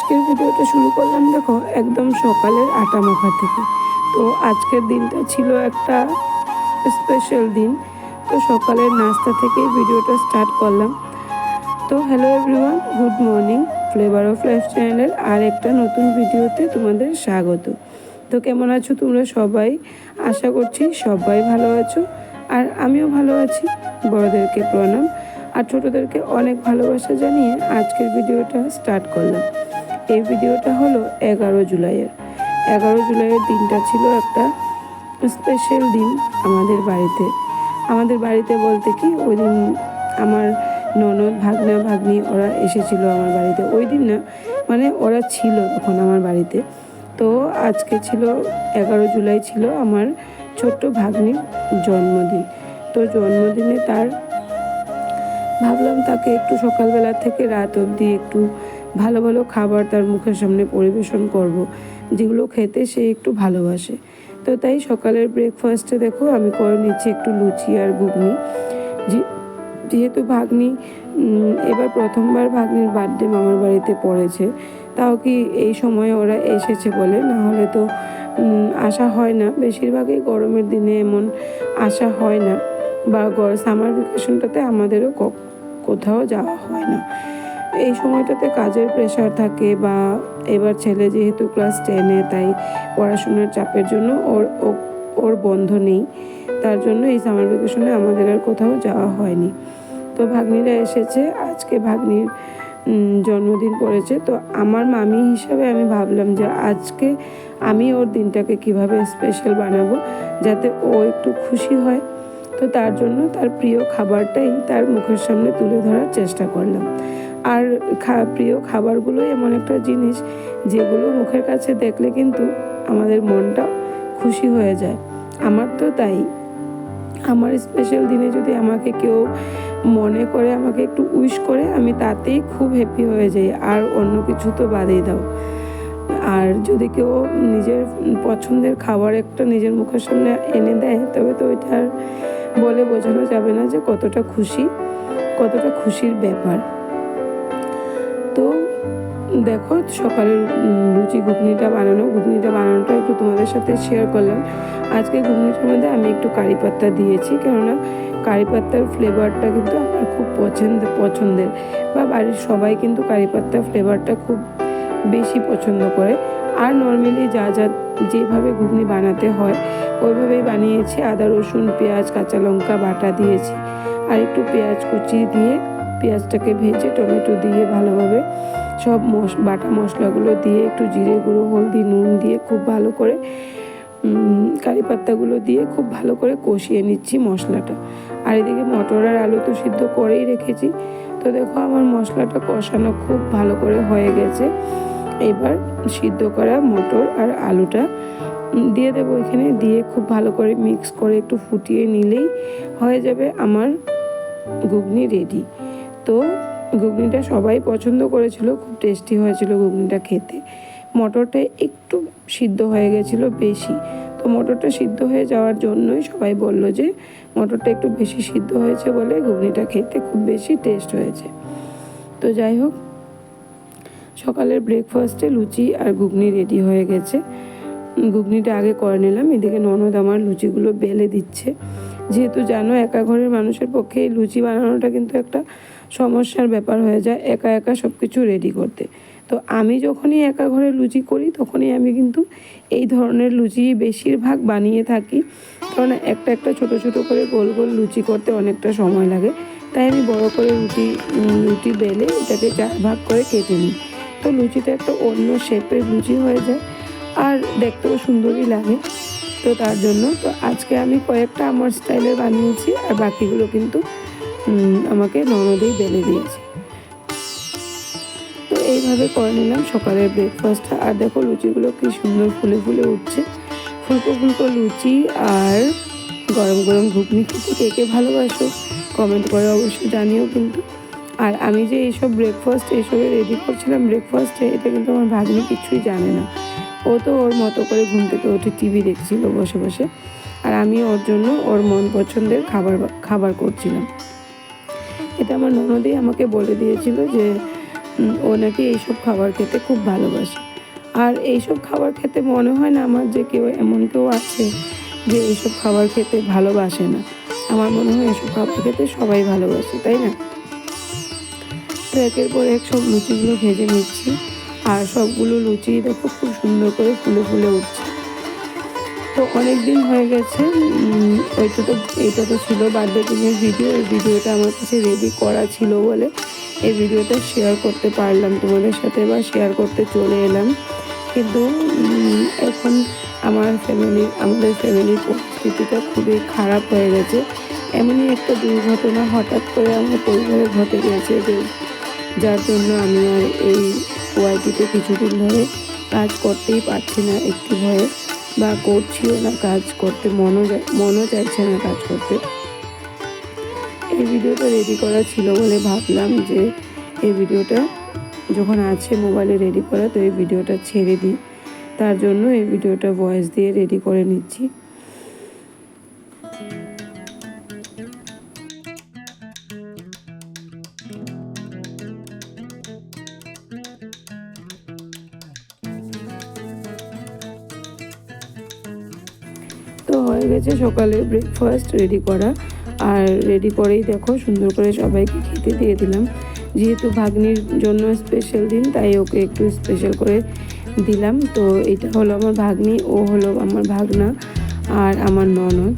আজকের ভিডিওটা শুরু করলাম, দেখো, একদম সকালের আটা মাখা থেকে। তো আজকের দিনটা ছিল একটা স্পেশাল দিন। তো সকালের নাস্তা থেকেই ভিডিওটা স্টার্ট করলাম। তো hello everyone good morning flavour of life চ্যানেলের আর একটা নতুন ভিডিওতে তোমাদের স্বাগত। তো কেমন আছো তোমরা সবাই? আশা করছি সবাই ভালো আছো। আর আমিও ভালো আছি, বড়দেরকে প্রণাম। আর ছোটোদেরকে অনেক ভালোবাসা জানিয়ে আজকের ভিডিওটা স্টার্ট করলাম। এই ভিডিওটা হলো এগারো জুলাইয়ের। এগারো জুলাইয়ের দিনটা ছিল একটা স্পেশাল দিন আমাদের বাড়িতে। আমাদের বাড়িতে বলতে কি, ওই দিন আমার ননদ, ভাগনা, ভাগ্নি ওরা এসেছিল আমার বাড়িতে। ওই দিন না মানে ওরা ছিল তখন আমার বাড়িতে। তো আজকে ছিল এগারো জুলাই ছিল আমার ছোট্ট ভাগ্নির জন্মদিন। তো জন্মদিনে তার, ভাবলাম তাকে একটু সকালবেলা থেকে রাত অবধি একটু ভালো ভালো খাবার তার মুখের সামনে পরিবেশন করব, যেগুলো খেতে সে একটু ভালোবাসে। তো তাই সকালের ব্রেকফাস্টে দেখো আমি করে নিচ্ছি একটু লুচি আর ঘুগনি। যেহেতু ভাগ্নি এবার প্রথমবার ভাগ্নির বার্থডে মামার বাড়িতে পড়েছে, তাও কি এই সময় ওরা এসেছে বলে? না হলে তো আসা হয় না। বেশিরভাগই গরমের দিনে এমন আসা হয় না, বা সামার ভ্যাকেশনটাতে আমাদেরও কোথাও যাওয়া হয় না। এই সময়টাতে কাজের প্রেশার থাকে বা এবার ছেলে যেহেতু ক্লাস টেনে তাই পড়াশোনার চাপের জন্য ওর ওর বন্ধ নেই। তার জন্য এই সামার ভ্যাকেশনে আমাদের আর কোথাও যাওয়া হয়নি। তো ভাগ্নিরা এসেছে, আজকে ভাগ্নির জন্মদিন পড়েছে। তো আমার মামি হিসাবে আমি ভাবলাম যে আজকে আমি ওর দিনটাকে কীভাবে স্পেশাল বানাবো, যাতে ও একটু খুশি হয়। তো তার জন্য তার প্রিয় খাবারটাই তার মুখের সামনে তুলে ধরার চেষ্টা করলাম। আর খা, প্রিয় খাবারগুলো এমন একটা জিনিস যেগুলো মুখের কাছে দেখলে কিন্তু আমাদের মনটা খুশি হয়ে যায়। আমার তো তাই। আমার স্পেশাল দিনে যদি আমাকে কেউ মনে করে, আমাকে একটু উইশ করে, আমি তাতেই খুব হ্যাপি হয়ে যাই। আর অন্য কিছু তো বাদেই দাও। আর যদি কেউ নিজের পছন্দের খাবার একটা নিজের মুখের সামনে এনে দেয়, তবে তো ওইটার বলে বোঝানো যাবে না যে কতটা খুশি, কতটা খুশির ব্যাপার। তো দেখো, সকালের লুচি ঘুগনিটা বানানো, ঘুগনিটা বানানোটা একটু তোমাদের সাথে শেয়ার করলাম। আজকে ঘুগনিটার মধ্যে আমি একটু কারি পাত্তা দিয়েছি, কেননা কারি পাত্তার ফ্লেভারটা কিন্তু আমার খুব পছন্দ, পছন্দের। বা বাড়ির সবাই কিন্তু কারি পাত্তার ফ্লেভারটা খুব বেশি পছন্দ করে। আর নর্মালি যা যা যেভাবে ঘুগনি বানাতে হয় ওইভাবেই বানিয়েছি। আদা, রসুন, পেঁয়াজ, কাঁচা লঙ্কা বাটা দিয়েছি। আর একটু পেঁয়াজ কুচি দিয়ে পেঁয়াজটাকে ভেজে টমেটো দিয়ে ভালোভাবে সব মশ, বাটা মশলাগুলো দিয়ে একটু জিরে গুঁড়ো, হলদি, নুন দিয়ে খুব ভালো করে কারি পাত্তাগুলো দিয়ে খুব ভালো করে কষিয়ে নিচ্ছি মশলাটা। আর এদিকে মটর আর আলু তো সিদ্ধ করেই রেখেছি। তো দেখো আমার মশলাটা কষানো খুব ভালো করে হয়ে গেছে। এবার সিদ্ধ করা মটর আর আলুটা দিয়ে দেবো এখানে, দিয়ে খুব ভালো করে মিক্স করে একটু ফুটিয়ে নিলেই হয়ে যাবে আমার ঘুগনি রেডি তো ঘুগনিটা সবাই পছন্দ করেছিল, খুব টেস্টি হয়েছিল ঘুগনিটা খেতে। মটরটা একটু সিদ্ধ হয়ে গেছিল বেশি। তো মটরটা সিদ্ধ হয়ে যাওয়ার জন্যই সবাই বলল যে মটরটা একটু বেশি সিদ্ধ হয়েছে বলে ঘুগনিটা খেতে খুব বেশি টেস্ট হয়েছে। তো যাই হোক, সকালের ব্রেকফাস্টে লুচি আর ঘুগনি রেডি হয়ে গেছে। ঘুগনিটা আগে করে নিলাম। এদিকে ননদ আমার লুচিগুলো বেলে দিচ্ছে। যেহেতু জানো, একা ঘরের মানুষের পক্ষে এই লুচি বানানোটা কিন্তু একটা সমস্যার ব্যাপার হয়ে যায় একা একা সব কিছু রেডি করতে। তো আমি যখনই একা ঘরে লুচি করি, তখনই আমি কিন্তু এই ধরনের লুচি বেশিরভাগ বানিয়ে থাকি। কারণ একটা একটা ছোট ছোট করে গোল গোল লুচি করতে অনেকটা সময় লাগে। তাই আমি বড় করে রুটি রুটি বেলে এটাকে চার ভাগ করে কেটে নিই। তো লুচিটা একটা অন্য শেপের লুচি হয়ে যায়। আর দেখতেও সুন্দরই লাগে। তো তার জন্য তো আজকে আমি কয়েকটা আমার স্টাইলে বানিয়েছি আর বাকিগুলো কিন্তু আমাকে ননদেই বেলে দিয়েছে। তো এইভাবে করে নিলাম সকালের ব্রেকফাস্টটা আর দেখো লুচিগুলো কি সুন্দর ফুলে ফুলে উঠছে। ফুলকো ফুলকো লুচি আর গরম গরম ঘুগনি। খেতে কে কে ভালোবাসো কমেন্ট করে অবশ্যই জানিও কিন্তু। আর আমি যে এইসব ব্রেকফাস্ট এইসবে রেডি করছিলাম ব্রেকফাস্টে এটা কিন্তু আমার ভাগ্নি কিছুই জানে না। ও তো ওর মতো করে ঘুম থেকে উঠে টিভি দেখছিল বসে বসে। আর আমি ওর জন্য ওর মন পছন্দের খাবার খাবার করছিলাম। এটা আমার ননদেই আমাকে বলে দিয়েছিল যে ও নাকি এইসব খাবার খেতে খুব ভালোবাসে। আর এইসব খাবার খেতে মনে হয় না আমার যে কেউ এমন কেউ আছে যে এইসব খাবার খেতে ভালোবাসে না। আমার মনে হয় এসব খাবার খেতে সবাই ভালোবাসে, তাই না? তো একের পর এক সব লুচিগুলো ভেজে নিচ্ছি। আর সবগুলো লুচি দেখো খুব সুন্দর করে ফুলে ফুলে উঠছে। তো অনেক দিন হয়ে গেছে ওইটা তো, এটা তো ছিল বার্থডে দিনের ভিডিও এই ভিডিওটা আমার কাছে রেডি করা ছিল বলে এই ভিডিওটা শেয়ার করতে পারলাম। তোমাদের সাথে বা শেয়ার করতে চলে এলাম। কিন্তু এখন আমার ফ্যামিলি আমাদের ফ্যামিলির পরিস্থিতিটা খুবই খারাপ হয়ে গেছে। এমনই একটা দুর্ঘটনা হঠাৎ করে আমার পরিবারে ঘটে গেছে যে, যার জন্য আমি আর এই ওয়াইটিতে কিছুদিন ধরে কাজ করতেই পারছি না একটু ভয়ে বা করছিও না কাজ করতে, মনও মনও চাইছে না কাজ করতে। এই ভিডিওটা রেডি করা ছিল বলে ভাবলাম যে এই ভিডিওটা যখন আছে মোবাইলে রেডি করা, তো এই ভিডিওটা ছেড়ে দিই। তার জন্য এই ভিডিওটা ভয়েস দিয়ে রেডি করে নিচ্ছি। হয়ে গেছে। সকালে ব্রেকফাস্ট রেডি করা। আর রেডি করেই দেখো, সুন্দর করে সবাইকে খেতে দিয়ে দিলাম। যেহেতু ভাগ্নির জন্য স্পেশাল দিন, তাই ওকে একটু স্পেশাল করে দিলাম। তো এটা হলো আমার ভাগ্নি, ও হলো আমার ভাগনা আর আমার ননদ।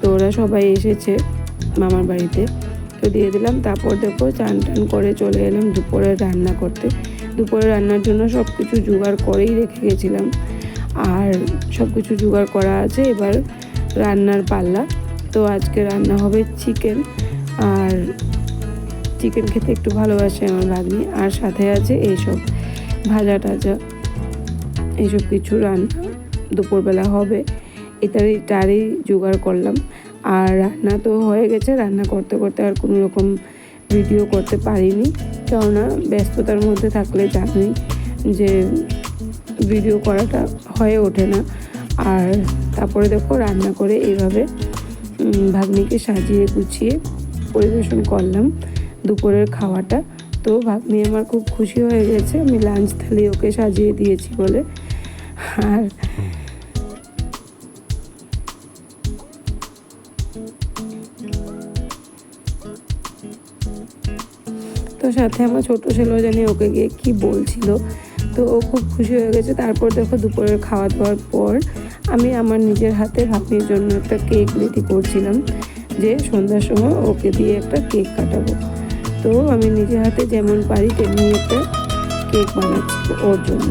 তো ওরা সবাই এসেছে মামার বাড়িতে। তো দিয়ে দিলাম, তারপর দেখো চান টান করে চলে এলাম দুপুরে রান্না করতে। দুপুরে রান্নার জন্য সব কিছু জোগাড় করেই রেখে গেছিলাম। আর সব কিছু জোগাড় করা আছে এবার রান্নার পাল্লা। তো আজকে রান্না হবে চিকেন। আর চিকেন খেতে একটু ভালোবাসে আমার ভাগ্নি। আর সাথে আছে এইসব ভাজা টাজা। এইসব কিছু রান্না দুপুরবেলা হবে। এটারই, তারই জোগাড় করলাম। আর রান্না তো হয়ে গেছে। রান্না করতে করতে আর কোনো রকম ভিডিও করতে পারিনি। কেননা ব্যস্ততার মধ্যে থাকলে জানি যে ভিডিও করাটা হয়ে ওঠে না। আর তারপরে দেখো রান্না করে এইভাবে ভাগ্নিকে সাজিয়ে গুছিয়ে পরিবেশন করলাম দুপুরের খাওয়াটা। তো ভাগ্নি আমার খুব খুশি হয়ে গেছে, আমি লাঞ্চ থালি ওকে সাজিয়ে দিয়েছি বলে। আর তো সাথে আমার ছোট ছেলেও জানি ওকে গিয়ে কি বলছিল। তো ও খুব খুশি হয়ে গেছে। তারপর দেখো দুপুরের খাওয়া দাওয়ার পর আমি আমার নিজের হাতে ভাগ্নির জন্য একটা কেক রেডি করছিলাম যে সন্ধ্যার সময় ওকে দিয়ে একটা কেক কাটাবো। তো আমি নিজের হাতে যেমন পারি তেমনি একটা কেক বানাচ্ছি ওর জন্য।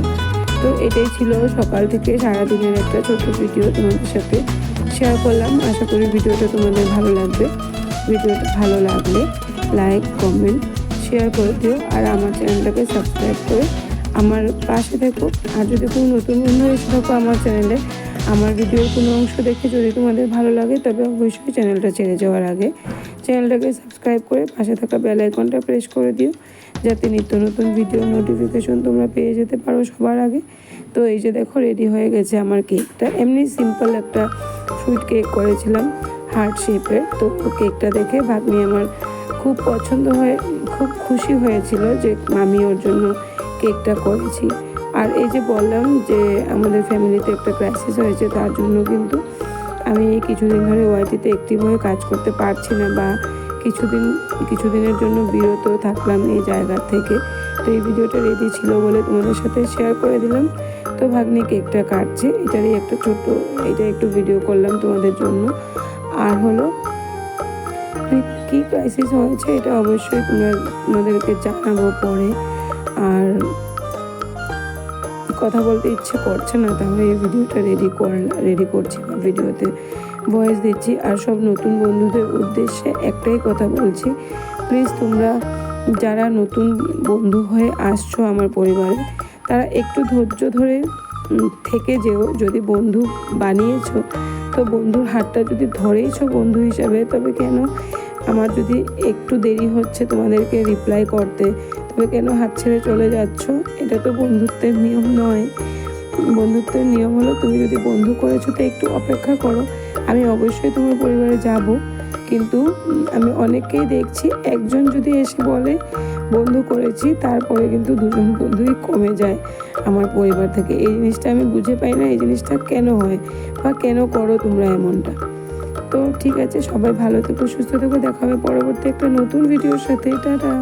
তো এটাই ছিল সকাল থেকে সারাদিনের একটা ছোট ভিডিও তোমাদের সাথে শেয়ার করলাম। আশা করি ভিডিওটা তোমাদের ভালো লাগবে। ভিডিওটা ভালো লাগলে লাইক কমেন্ট শেয়ার করে দিও। আর আমার চ্যানেলটাকে সাবস্ক্রাইব করে আমার পাশে থেকো। আর যদি কোনো নতুন বন্ধু এসে থাকো আমার চ্যানেলে, আমার ভিডিওর কোনো অংশ দেখে যদি তোমাদের ভালো লাগে, তবে অবশ্যই চ্যানেলটা ছেড়ে যাওয়ার আগে চ্যানেলটাকে সাবস্ক্রাইব করে পাশে থাকা বেল আইকনটা প্রেস করে দিও, যাতে নিত্য নতুন ভিডিও নোটিফিকেশন তোমরা পেয়ে যেতে পারো সবার আগে। তো এই যে দেখো রেডি হয়ে গেছে আমার কেকটা এমনি সিম্পল একটা সুইট কেক করেছিলাম হার্ট শেপের তো কেকটা দেখে ভাগ্নি আমার খুব পছন্দ হয়ে, খুব খুশি হয়েছিল যে আমি ওর জন্য কেকটা করেছি। আর এই যে বললাম যে আমাদের ফ্যামিলিতে একটা ক্রাইসিস হয়েছে, তার জন্য কিন্তু আমি কিছুদিন ধরে ওয়াইটিতে অ্যাক্টিভ হয়ে কাজ করতে পারছি না বা কিছুদিন, কিছুদিনের জন্য বিরত থাকলাম এই জায়গা থেকে। তো এই ভিডিওটা রেডি ছিল বলে তোমাদের সাথে শেয়ার করে দিলাম। তো ভাগ্নি কেকটা কাটছে, এটারই একটা ছোট এটা একটু ভিডিও করলাম তোমাদের জন্য। আর হলো, কী ক্রাইসিস হয়েছে এটা অবশ্যই তোমরা, তোমাদেরকে জানাব পরে। আর কথা বলতে ইচ্ছে করছে না, তাহলে এই ভিডিওটা রেডি কর রেডি করছি ভিডিওতে ভয়েস দিচ্ছি। আর সব নতুন বন্ধুদের উদ্দেশ্যে একটাই কথা বলছি প্লিজ তোমরা যারা নতুন বন্ধু হয়ে আসছো আমার পরিবারে, তারা একটু ধৈর্য ধরে থেকে যেও। যদি বন্ধু বানিয়েছো, তো বন্ধুর হাতটা যদি ধরেইছো বন্ধু হিসাবে, তবে কেন? আমার যদি একটু দেরি হচ্ছে তোমাদেরকে রিপ্লাই করতে তবে কেন হাত ছেড়ে চলে যাচ্ছ? এটা তো বন্ধুত্বের নিয়ম নয়। বন্ধুত্বের নিয়ম হলো তুমি যদি বন্ধু করেছ তো একটু অপেক্ষা করো। আমি অবশ্যই তোমার পরিবারে যাব। কিন্তু আমি অনেককেই দেখছি, একজন যদি এসে বলে, বন্ধু করেছি তারপরে কিন্তু দুজন বন্ধুই কমে যায় আমার পরিবার থেকে। এই জিনিসটা আমি বুঝে পাই না, এই জিনিসটা কেন হয় বা কেন করো তোমরা এমনটা। তো ঠিক আছে, সবাই ভালো থেকো, সুস্থ থেকো, দেখা হবে পরবর্তী একটা নতুন ভিডিওর সাথে। টাটা!